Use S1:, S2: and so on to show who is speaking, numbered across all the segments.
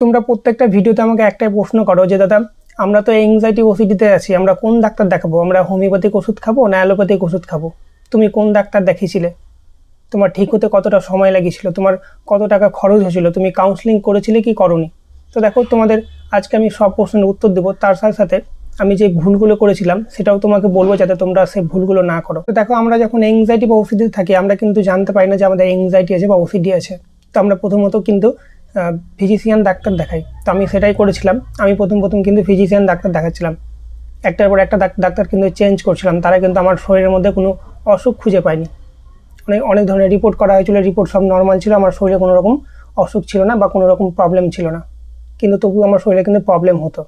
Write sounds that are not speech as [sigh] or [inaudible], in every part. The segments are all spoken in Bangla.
S1: তোমরা প্রত্যেকটা ভিডিওতে আমাকে একটাই প্রশ্ন করো যে, দাদা, আমরা তো এংজাইটি ওসিডিতে আছি, আমরা কোন ডাক্তার দেখাবো? আমরা হোমিওপ্যাথিক ওষুধ খাব না অ্যালোপ্যাথিক ওষুধ খাব? তুমি কোন ডাক্তার দেখিয়েছিলে তোমার ঠিক হতে কতটা সময় লাগিয়েছিল তোমার কত টাকা খরচ হয়েছিল? তুমি কাউন্সিলিং করেছিলে কি করনি? তো দেখো, তোমাদের আজকে আমি সব প্রশ্নের উত্তর দেবো। তার সাথে সাথে আমি যে ভুলগুলো করেছিলাম, সেটাও তোমাকে বলব যাতে তোমরা সেই ভুলগুলো না করো। তো দেখো, আমরা যখন এংজাইটি বা ওসিডিতে থাকি, আমরা কিন্তু জানতে পারি না যে আমাদের এংজাইটি আছে বা ওসিডি আছে। তো আমরা প্রথমত কিন্তু ফিজিশিয়ান ডাক্তার দেখাই। তো আমি সেটাই করেছিলাম। আমি প্রথম প্রথম কিন্তু ফিজিশিয়ান ডাক্তার দেখাচ্ছিলাম। একটার পর একটা ডাক- ডাক্তার কিন্তু চেঞ্জ করছিলাম। তারা কিন্তু আমার শরীরের মধ্যে কোনো অসুখ খুঁজে পায়নি। অনেক অনেক ধরনের রিপোর্ট করা হয়েছিল। রিপোর্ট সব নর্মাল ছিল। আমার শরীরে কোনো রকম অসুখ ছিল না বা কোনো রকম প্রবলেম ছিল না। কিন্তু তবু আমার শরীরে কিন্তু প্রবলেম হতো।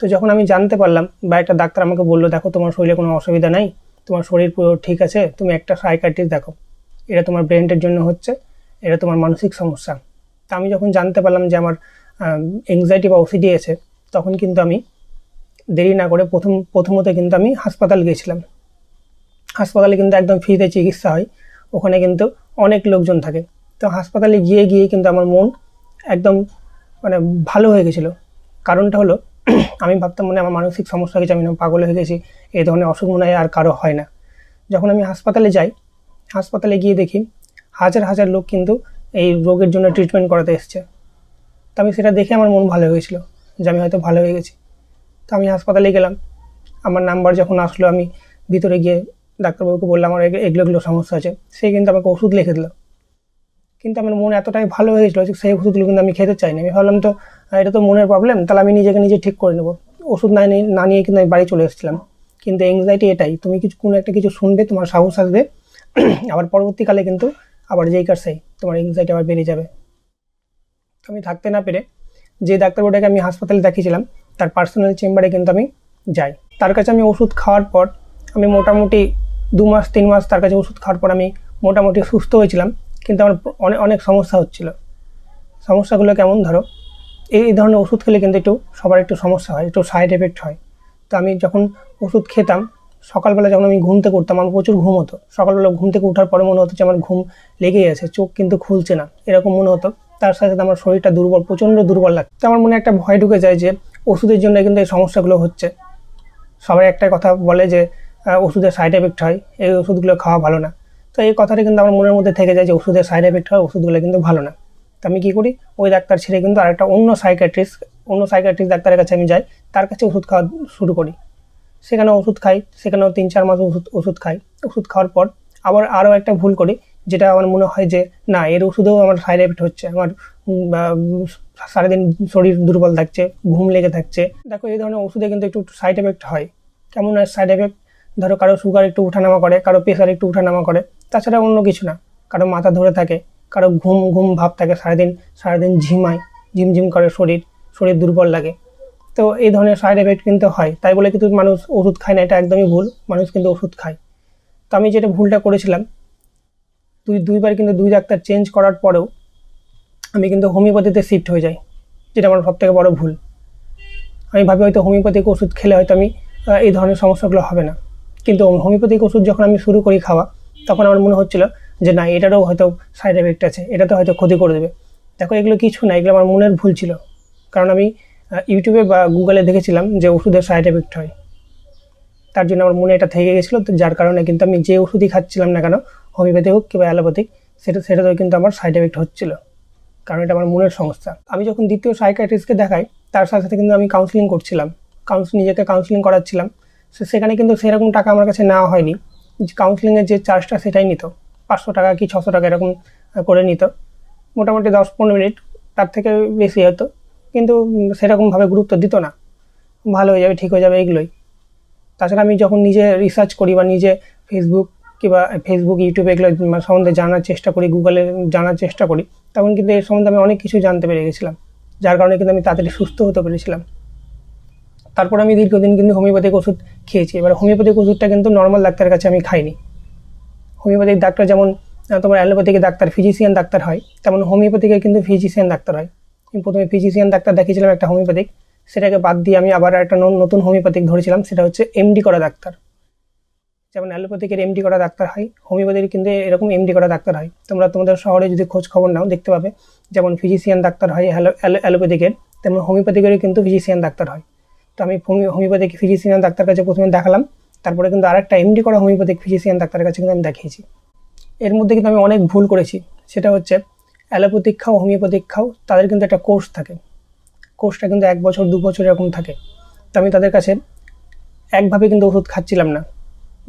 S1: তো যখন আমি জানতে পারলাম, বা একটা ডাক্তার আমাকে বলল, দেখো, তোমার শরীরে কোনো অসুবিধা নাই। তোমার শরীর পুরো ঠিক আছে। তুমি একটা সাইকাট্রিস্ট দেখো। এটা তোমার ব্রেনটের জন্য হচ্ছে। এটা তোমার মানসিক সমস্যা। তা আমি যখন জানতে পারলাম যে আমার এংজাইটি বা ওসিডি আছে, তখন কিন্তু আমি দেরি না করে প্রথম, প্রথমত কিন্তু আমি হাসপাতাল গিয়েছিলাম। হাসপাতালে কিন্তু একদম ফ্রিতে চিকিৎসা হয়, ওখানে কিন্তু অনেক লোকজন থাকে। তো হাসপাতালে গিয়ে গিয়ে কিন্তু আমার মন একদম মানে ভালো হয়ে গেছিল। কারণটা হলো, [clears throat] আমি ভাবতাম মনে আমার মানসিক সমস্যা হয়ে গেছে আমি পাগল হয়ে গেছি এই ধরনের অসুখ মনে হয় আর কারও হয় না। যখন আমি হাসপাতালে যাই, হাসপাতালে গিয়ে দেখি, হাজার হাজার লোক কিন্তু এই রোগের জন্য ট্রিটমেন্ট করাতে এসছে। তো আমি সেটা দেখে আমার মন ভালো হয়ে গেছিল যে আমি হয়তো ভালো হয়ে গেছি। তো আমি হাসপাতালে গেলাম। আমার নাম্বার যখন আসলো, আমি ভিতরে গিয়ে ডাক্তারবাবুকে বললাম, আমার এগ- এগুলো এগুলো সমস্যা আছে। সে কিন্তু আমাকে ওষুধ লিখে দিল। কিন্তু আমার মন এতটাই ভালো হয়ে গেছিল যে সেই ওষুধগুলো কিন্তু আমি খেতে চাইনি। আমি ভাবলাম তো এটা তো মনের প্রবলেম তাহলে আমি নিজেকে নিজে ঠিক করে নেব। ওষুধ না নিয়ে না নিয়ে কিন্তু আমি বাড়ি চলে এসেছিলাম। কিন্তু এংজাইটি এটাই, তুমি কিছু কোনো একটা কিছু শুনবে, তোমার সাহস আসবে। [clears throat] আবার পরবর্তীকালে কিন্তু আবার যেই কার সেই, তোমার এংজাইটি আবার বেড়ে যাবে। আমি থাকতে না পেরে যে ডাক্তারবাবুটাকে আমি হাসপাতালে দেখিয়েছিলাম, তার পার্সোনাল চেম্বারে কিন্তু আমি যাই। তার কাছে আমি ওষুধ খাওয়ার পর, আমি মোটামুটি দু মাস, তিন মাস তার কাছে ওষুধ খাওয়ার পর আমি মোটামুটি সুস্থ হয়েছিলাম, কিন্তু আমার অনেক অনেক সমস্যা হচ্ছিল। সমস্যাগুলো কেমন ধরো? এই ধরনের ওষুধ খেলে কিন্তু একটু সবার একটু সমস্যা হয়, একটু সাইড এফেক্ট হয়। তো আমি যখন ওষুধ খেতাম সকালবেলা যখন আমি ঘুম থেকে উঠতাম, আমার প্রচুর ঘুম হতো। সকালবেলা ঘুম থেকে ওঠার পরে মনে হতো যে আমার ঘুম লেগেই আছে, চোখ কিন্তু খুলছে না, এরকম মনে হতো। তার সাথে সাথে আমার শরীরটা দুর্বল, প্রচণ্ড দুর্বল লাগতো আমার মনে একটা ভয় ঢুকে যায় যে ওষুধের জন্য কিন্তু এই সমস্যাগুলো হচ্ছে। সবাই একটাই কথা বলে যে ওষুধের সাইড এফেক্ট হয়, এই ওষুধগুলো খাওয়া ভালো না। তো এই কথাটা কিন্তু আমার মনের মধ্যে থেকে যায় যে ওষুধের সাইড এফেক্ট হয়, ওষুধগুলো কিন্তু ভালো না। তো আমি কী করি? ওই ডাক্তার ছেড়ে কিন্তু আরেকটা অন্য সাইকাট্রিস্ট অন্য সাইকাট্রিস্ট ডাক্তারের কাছে আমি যাই, তার কাছে ওষুধ খাওয়া শুরু করি। সেখানে ওষুধ খাই, সেখানেও তিন চার মাস ওষুধ ওষুধ খাই। ওষুধ খাওয়ার পর আবার আরও একটা ভুল করি, যেটা আমার মনে হয় যে, না, এর ওষুধেও আমার সাইড এফেক্ট হচ্ছে। আমার সারাদিন শরীর দুর্বল থাকছে, ঘুম লেগে থাকছে। দেখো, এই ধরনের ওষুধে কিন্তু একটু সাইড এফেক্ট হয়। কেমন সাইড এফেক্ট ধরো, কারও সুগার একটু উঠানামা করে, কারও প্রেশার একটু উঠানামা করে। তাছাড়া অন্য কিছু না। কারও মাথা ধরে থাকে, কারও ঘুম ঘুম ভাব থাকে সারাদিন সারাদিন ঝিমায়, ঝিমঝিম করে শরীর শরীর দুর্বল লাগে। তো এই ধরনের সাইড এফেক্ট কিন্তু হয়। তাই বলে কিন্তু মানুষ ওষুধ খায় না, এটা একদমই ভুল। মানুষ কিন্তু ওষুধ খায়। তো আমি যেটা ভুলটা করেছিলাম দুই দুইবার কিন্তু দুই ডাক্তার চেঞ্জ করার পরেও আমি কিন্তু হোমিওপ্যাথিতে শিফট হয়ে যাই, যেটা আমার সব থেকে বড় ভুল। আমি ভাবি হয়তো হোমিওপ্যাথিক ওষুধ খেলে হয়তো আমি এই ধরনের সমস্যাগুলো হবে না। কিন্তু হোমিওপ্যাথিক ওষুধ যখন আমি শুরু করি খাওয়া, তখন আমার মনে হচ্ছিল যে না, এটারও হয়তো সাইড এফেক্ট আছে এটা তো হয়তো ক্ষতি করে দেবে। দেখো, এগুলো কিছু না, এগুলো আমার মনের ভুল ছিল। কারণ আমি ইউটিউবে বা গুগলে দেখেছিলাম যে ওষুধের সাইড এফেক্ট হয়। তার জন্য আমার মনে এটা থেকে গেছিল, তো যার কারণে কিন্তু আমি যে ওষুধই খাচ্ছিলাম না কেন হোমিওপ্যাথি হোক কিংবা অ্যালোপ্যাথিক, সেটা, সেটাতেও কিন্তু আমার সাইড এফেক্ট হচ্ছিল। কারণ এটা আমার মনের সমস্যা। আমি যখন দ্বিতীয় সাইকাট্রিস্টকে দেখাই, তার সাথে সাথে কিন্তু আমি কাউন্সিলিং করছিলাম। কাউন্সিল নিজেকে কাউন্সিলিং করাচ্ছিলাম। সে- সেখানে কিন্তু সেরকম টাকা আমার কাছে নেওয়া হয়নি। কাউন্সিলিংয়ের যে চার্জটা সেটাই নিত। পাঁচশো টাকা কি ছশো টাকা এরকম করে নিত। মোটামুটি দশ পনেরো মিনিট, তার থেকে বেশি হতো। কিন্তু সেরকমভাবে গুরুত্ব দিত না। ভালো হয়ে যাবে, ঠিক হয়ে যাবে এগুলোই। তাছাড়া আমি যখন নিজে রিসার্চ করি বা নিজে ফেসবুক কিংবা ফেসবুক ইউটিউবে এগুলো সম্বন্ধে জানার চেষ্টা করি গুগলে জানার চেষ্টা করি, তখন কিন্তু এর সম্বন্ধে আমি অনেক কিছু জানতে পেরে গেছিলাম। যার কারণে কিন্তু আমি তাড়াতাড়ি সুস্থ হতে পেরেছিলাম। তারপর আমি দীর্ঘদিন কিন্তু হোমিওপ্যাথিক ওষুধ খেয়েছি। এবার হোমিওপ্যাথিক ওষুধটা কিন্তু নর্মাল ডাক্তারের কাছে আমি খাইনি। হোমিওপ্যাথিক ডাক্তার যেমন তোমার অ্যালোপ্যাথিক ডাক্তার ফিজিশিয়ান ডাক্তার হয়, তেমন হোমিওপ্যাথিকের কিন্তু ফিজিশিয়ান ডাক্তার হয়। প্রথমে ফিজিশিয়ান ডাক্তার দেখিয়েছিলাম একটা হোমিওপ্যাথিক সেটাকে বাদ দিয়ে আমি আবার একটা নতুন হোমিওপ্যাথিক ধরেছিলাম, সেটা হচ্ছে এমডি করা ডাক্তার। যেমন অ্যালোপ্যাথিকের এমডি করা ডাক্তার হয় হোমিওপ্যাথির কিন্তু এরকম এমডি করা ডাক্তার হয়। তোমরা তোমাদের শহরে যদি খোঁজ খবর নাও, দেখতে পাবে, যেমন ফিজিশিয়ান ডাক্তার হয় অ্যালোপ্যাথিকের তেমন হোমিওপ্যাথিকেরও কিন্তু ফিজিশিয়ান ডাক্তার হয়। তো আমি হোমিওপ্যাথিক ফিজিশিয়ান ডাক্তার কাছে প্রথমে দেখালাম, তারপরে কিন্তু আরেকটা এমডি করা হোমিওপ্যাথিক ফিজিশিয়ান ডাক্তারের কাছে কিন্তু আমি দেখিয়েছি। এর মধ্যে কিন্তু আমি অনেক ভুল করেছি, সেটা হচ্ছে অ্যালোপ্যাথিক খাও হোমিওপ্যাথিক খাও, তাদের কিন্তু একটা কোর্স থাকে। কোর্সটা কিন্তু এক বছর, দু বছর এরকম থাকে। তো আমি তাদের কাছে একভাবে কিন্তু ওষুধ খাচ্ছিলাম না।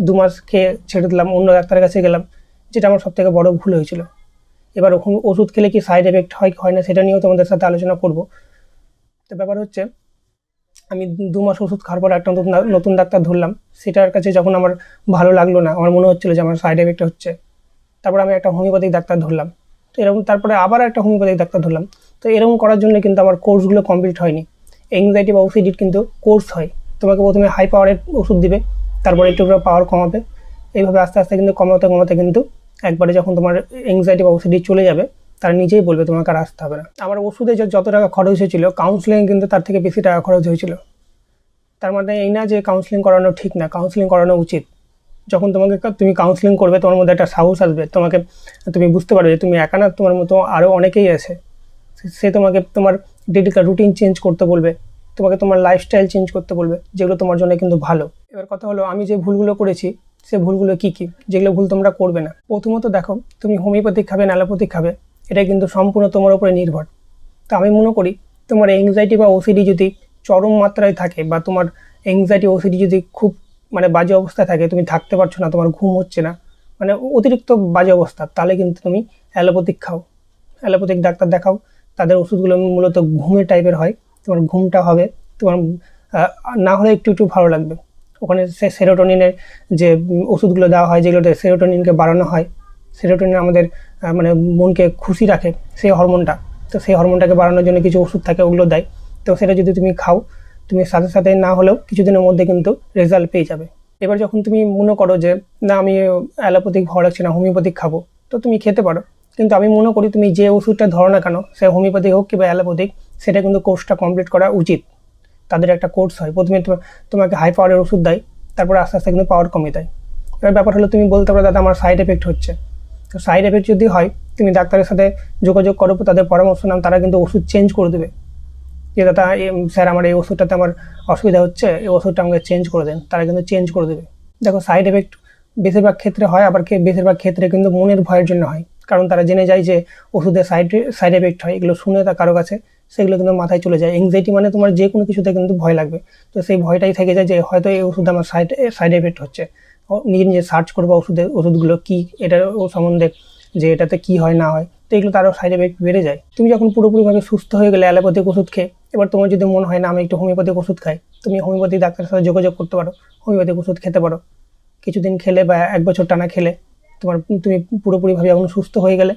S1: দু মাস খেয়ে ছেড়ে দিলাম, অন্য ডাক্তারের কাছে গেলাম, যেটা আমার সবথেকে বড় ভুল হয়েছিল। এবার ওখানে ওষুধ খেলে কি সাইড এফেক্ট হয় হয় না, সেটা নিয়েও তোমাদের সাথে আলোচনা করব। তো ব্যাপার হচ্ছে, আমি দু মাস ওষুধ খাওয়ার পর একটা নতুন নতুন ডাক্তার ধরলাম। সেটার কাছে যখন আমার ভালো লাগল না, আমার মনে হচ্ছিল যে আমার সাইড এফেক্ট হচ্ছে। তারপর আমি একটা হোমিওপ্যাথিক ডাক্তার ধরলাম। তো এরকম তারপরে আবার একটা হোমিওপ্যাথিক ডাক্তার ধরলাম। তো এরকম করার জন্য কিন্তু আমার কোর্সগুলো কমপ্লিট হয়নি। এংজাইটি বা ওসিডির কিন্তু কোর্স হয়। তোমাকে প্রথমে হাই পাওয়ারের ওষুধ দিবে, তারপরে একটু পাওয়ার কমাবে। এইভাবে আস্তে আস্তে কিন্তু কমাতে কমাতে কিন্তু একবারে যখন তোমার এংজাইটি বা ওসিডি চলে যাবে, তারা নিজেই বলবে তোমাকে আর আসতে হবে না। আমার ওষুধে যত টাকা খরচ হয়েছিল কাউন্সিলিং কিন্তু তার থেকে বেশি টাকা খরচ হয়েছিল। তার মানে এই না যে কাউন্সিলিং করানো ঠিক না কাউন্সিলিং করানো উচিত। যখন তোমাকে তুমি কাউন্সিলিং করবে, তোমার মধ্যে একটা সাহস আসবে। তোমাকে, তুমি বুঝতে পারবে যে তুমি একা না, তোমার মতো আরও অনেকেই আছে। সে তোমাকে তোমার ডেলি রুটিন চেঞ্জ করতে বলবে, তোমাকে তোমার লাইফস্টাইল চেঞ্জ করতে বলবে, যেগুলো তোমার জন্য কিন্তু ভালো। এবার কথা হলো, আমি যে ভুলগুলো করেছি, সে ভুলগুলো কী কী? যেগুলো ভুল তোমরা করবে না। প্রথমত দেখো, তুমি হোমিওপ্যাথিক খাবে অ্যালোপ্যাথিক খাবে এটা কিন্তু সম্পূর্ণ তোমার উপরে নির্ভর। তো আমি মনে করি, তোমার এংজাইটি বা ওসিডি যদি চরম মাত্রায় থাকে বা তোমার এংজাইটি ওসিডি যদি খুব মানে বাজে অবস্থায় থাকে, তুমি থাকতে পারছ না, তোমার ঘুম হচ্ছে না মানে অতিরিক্ত বাজে অবস্থা, তাহলে কিন্তু তুমি অ্যালোপ্যাথিক খাও। অ্যালোপ্যাথিক ডাক্তার দেখাও, তাদের ওষুধগুলো মূলত ঘুমের টাইপের হয়, তোমার ঘুমটা হবে, তোমার না হলে একটু একটু ভালো লাগবে। ওখানে সে সেরোটোনিনের যে ওষুধগুলো দেওয়া হয়, যেগুলোতে সেরোটোনিনকে বাড়ানো হয়, সেরোটোনিন আমাদের মানে মনকে খুশি রাখে, সেই হরমোনটা। তো সেই হরমোনটাকে বাড়ানোর জন্য কিছু ওষুধ থাকে, ওগুলো দেয়। তো সেটা যদি তুমি খাও তুমি সাথে সাথে না হলেও কিছুদিনের মধ্যে কিন্তু রেজাল্ট পেয়ে যাবে। এবার যখন তুমি মনে করো যে, না, আমি অ্যালোপ্যাথিক ভালো লাগছে না, হোমিওপ্যাথিক খাব। তো তুমি খেতে পারো। কিন্তু আমি মনে করি তুমি যে ওষুধটা ধরো না কেন, সে হোমিওপ্যাথিক হোক কিংবা অ্যালোপ্যাথিক, সেটা কিন্তু কোর্সটা কমপ্লিট করা উচিত। তাদের একটা কোর্স হয়। প্রথমে তোমাকে হাই পাওয়ারের ওষুধ দেয়, তারপরে আস্তে আস্তে কিন্তু পাওয়ার কমে দেয়। এবার ব্যাপার হলো তুমি বলতে পারো, দাদা, আমার সাইড এফেক্ট হচ্ছে। তো সাইড এফেক্ট যদি হয়, তুমি ডাক্তারের সাথে যোগাযোগ করো, তাদের পরামর্শ নাও, তারা কিন্তু ওষুধ চেঞ্জ করে দেবে। যে দাদা স্যার, আমার এই ওষুধটাতে আমার অসুবিধা হচ্ছে, এই ওষুধটা আমাকে চেঞ্জ করে দেন। তারা কিন্তু চেঞ্জ করে দেবে। দেখো সাইড এফেক্ট বেশিরভাগ ক্ষেত্রে হয়, আবার বেশিরভাগ ক্ষেত্রে কিন্তু মনের ভয়ের জন্য হয়। কারণ তারা জেনে যায় যে ওষুধের সাইড সাইড এফেক্ট হয়, এগুলো শুনে তা কারও কাছে, সেগুলো কিন্তু মাথায় চলে যায়। এংজাইটি মানে তোমার যে কোনো কিছুতে কিন্তু ভয় লাগবে। তো সেই ভয়টাই থেকে যায় যে হয়তো এই ওষুধ আমার সাইড সাইড এফেক্ট হচ্ছে। নিজে নিজে সার্চ করব ওষুধের ওষুধগুলো কী, এটার সম্বন্ধে যে এটাতে কী হয়, না হয়। তো এগুলো তারও সাইড এফেক্ট বেড়ে যায়। তুমি যখন পুরোপুরিভাবে সুস্থ হয়ে গেলে অ্যালোপ্যাথিক ওষুধ খেয়ে, এবার তোমার যদি মনে হয় না, আমি একটু হোমিওপ্যাথিক ওষুধ খাই, তুমি হোমিওপ্যাথিক ডাক্তারের সাথে যোগাযোগ করতে পারো, হোমিওপ্যাথিক ওষুধ খেতে পারো। কিছুদিন খেলে বা এক বছর টানা খেলে, তোমার তুমি পুরোপুরিভাবে যখন সুস্থ হয়ে গেলে,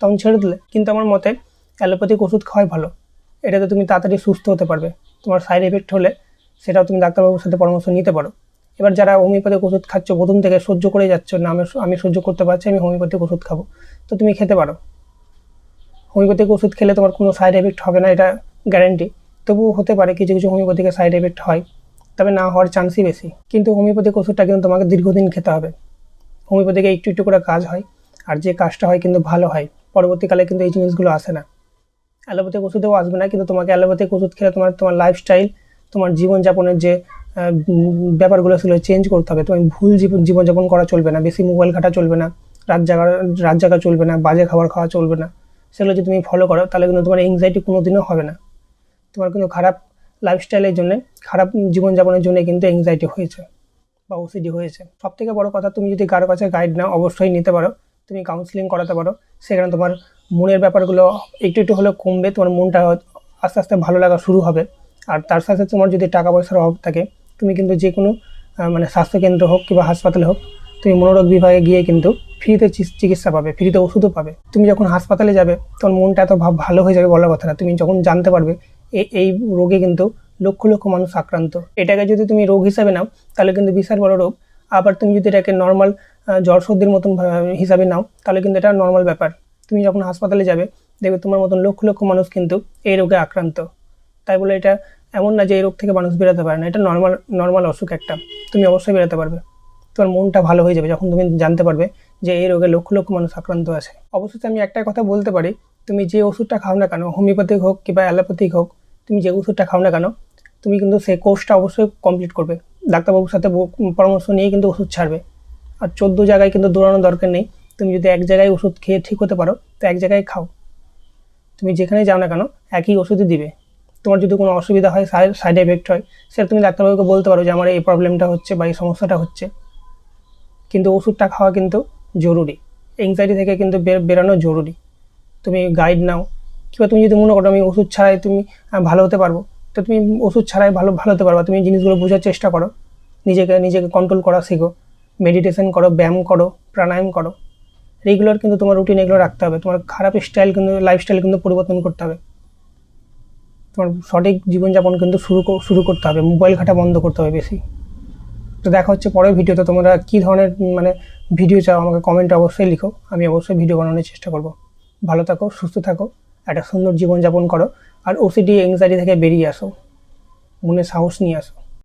S1: তখন ছেড়ে দিলে। কিন্তু আমার মতে অ্যালোপ্যাথিক ওষুধ খাওয়াই ভালো। এটাতে তুমি তাড়াতাড়ি সুস্থ হতে পারবে। তোমার সাইড এফেক্ট হলে সেটাও তুমি ডাক্তারবাবুর সাথে পরামর্শ নিতে পারো। এবার যারা হোমিওপ্যাথিক ওষুধ খাচ্ছ, প্রথম থেকে সহ্য করে যাচ্ছ, না আমি আমি সহ্য করতে পারছি, আমি হোমিওপ্যাথিক ওষুধ খাব। তো তুমি খেতে পারো। হোমিওপ্যাথিক ওষুধ খেলে তোমার কোনো সাইড এফেক্ট হবে না, এটা গ্যারেন্টি তবুও হতে পারে কিছু কিছু হোমিওপ্যাথিকের সাইড এফেক্ট হয়, তবে না হওয়ার চান্সই বেশি। কিন্তু হোমিওপ্যাথিক ওষুধটা কিন্তু তোমাকে দীর্ঘদিন খেতে হবে। হোমিওপ্যাথিকে একটু একটু করে কাজ হয়, আর যে কাজটা হয় কিন্তু ভালো হয়, পরবর্তীকালে কিন্তু এই জিনিসগুলো আসে না। অ্যালোপ্যাথিক ওষুধেও আসবে না, কিন্তু তোমাকে অ্যালোপ্যাথিক ওষুধ খেলে তোমার তোমার লাইফস্টাইল তোমার জীবনযাপনের যে ব্যাপারগুলো সেগুলো চেঞ্জ করতে হবে। তুমি ভুল জীবন জীবনযাপন করা চলবে না, বেশি মোবাইল ঘাটা চলবে না, রাত জাগা রাত জাগা চলবে না, বাজে খাবার খাওয়া চলবে না। সেগুলো যদি তুমি ফলো করো, তাহলে কিন্তু তোমার এংজাইটি কোনো দিনও হবে না। তোমার কিন্তু খারাপ লাইফস্টাইলের জন্য, খারাপ জীবনযাপনের জন্য কিন্তু এংজাইটি হয়েছে বা ওসিডি হয়েছে। সব থেকে বড় কথা, তুমি যদি কারও কাছে গাইড নাও, অবশ্যই নিতে পারো। তুমি কাউন্সিলিং করাতে পারো। সেখানে তোমার মনের ব্যাপারগুলো একটু একটু হলেও কমবে, তোমার মনটা আস্তে আস্তে ভালো লাগা শুরু হবে। আর তার সাথে তোমার যদি টাকা পয়সার অভাব থাকে, তুমি কিন্তু যে কোনো মানে স্বাস্থ্যকেন্দ্র হোক কিংবা হাসপাতালে হোক তুমি মনোরোগ বিভাগে গিয়ে কিন্তু ফ্রিতে চিকিৎসা পাবে, ফ্রিতে ওষুধও পাবে। তুমি যখন হাসপাতালে যাবে, তখন মনটা এত ভাব ভালো হয়ে যাবে বলার কথা না। তুমি যখন জানতে পারবে এই রোগে কিন্তু লক্ষ লক্ষ মানুষ আক্রান্ত। এটাকে যদি তুমি রোগ হিসাবে নাও, তাহলে কিন্তু বিশাল বড় রোগ। আবার তুমি যদি এটাকে নর্মাল জ্বর সর্দির মতন হিসাবে নাও, তাহলে কিন্তু এটা নর্মাল ব্যাপার। তুমি যখন হাসপাতালে যাবে, দেখবে তোমার মতন লক্ষ লক্ষ মানুষ কিন্তু এই রোগে আক্রান্ত। তাই বলে এটা এমন না যে এই রোগ থেকে মানুষ বেরোতে পারে না। এটা নর্মাল নর্মাল অসুখ একটা। তুমি অবশ্যই বেরোতে পারবে। তোমার মনটা ভালো হয়ে যাবে যখন তুমি জানতে পারবে যে এই রোগে লক্ষ লক্ষ মানুষ আক্রান্ত আছে। অবশ্যই আমি একটাই কথা বলতে পারি, তুমি যে ওষুধটা খাও না কেন, হোমিওপ্যাথিক হোক কিংবা অ্যালোপ্যাথিক হোক, তুমি যে ওষুধটা খাও না কেন, তুমি কিন্তু সেই কোর্সটা অবশ্যই কমপ্লিট করবে। ডাক্তারবাবুর সাথে পরামর্শ নিয়ে কিন্তু ওষুধ ছাড়বে। আর চোদ্দ জায়গায় কিন্তু দৌড়ানোর দরকার নেই। তুমি যদি এক জায়গায় ওষুধ খেয়ে ঠিক হতে পারো, তো এক জায়গায় খাও। তুমি যেখানে যাও না কেন, একই ওষুধই দিবে। তোমার যদি কোনো অসুবিধা হয় সাইড এফেক্ট হয়, সেটা তুমি ডাক্তারবাবুকে বলতে পারো যে, আমার এই প্রবলেমটা হচ্ছে বা এই সমস্যাটা হচ্ছে। কিন্তু ওষুধটা খাওয়া কিন্তু জরুরি। এংজাইটি থেকে কিন্তু বের- বেরানো জরুরি। তুমি গাইড নাও। কিংবা তুমি যদি মনে করো আমি ওষুধ ছাড়াই তুমি ভালো হতে পারব, তো তুমি ওষুধ ছাড়াই ভালো ভালো হতে পারবা। তুমি জিনিসগুলো বোঝার চেষ্টা করো। নিজেকে নিজেকে কন্ট্রোল করা শেখো। মেডিটেশন করো, ব্যায়াম করো, প্রাণায়াম করো। রেগুলার কিন্তু তোমার রুটিন এগুলো রাখতে হবে। তোমার খারাপ স্টাইল কিন্তু লাইফস্টাইল কিন্তু পরিবর্তন করতে হবে। তোমার সঠিক জীবনযাপন কিন্তু শুরু শুরু করতে হবে। মোবাইল ঘাটা বন্ধ করতে হবে বেশি। তো দেখা হচ্ছে পরের ভিডিওতে। তোমরা কী ধরনের মানে ভিডিও চাও আমাকে কমেন্টে অবশ্যই লিখো। আমি অবশ্যই ভিডিও বানানোর চেষ্টা করব। ভালো থাকো, সুস্থ থাকো, একটা সুন্দর জীবনযাপন করো। আর ওসিডি এংজাইটি থেকে বেরিয়ে আসো। মনে সাহস নিয়ে আসো।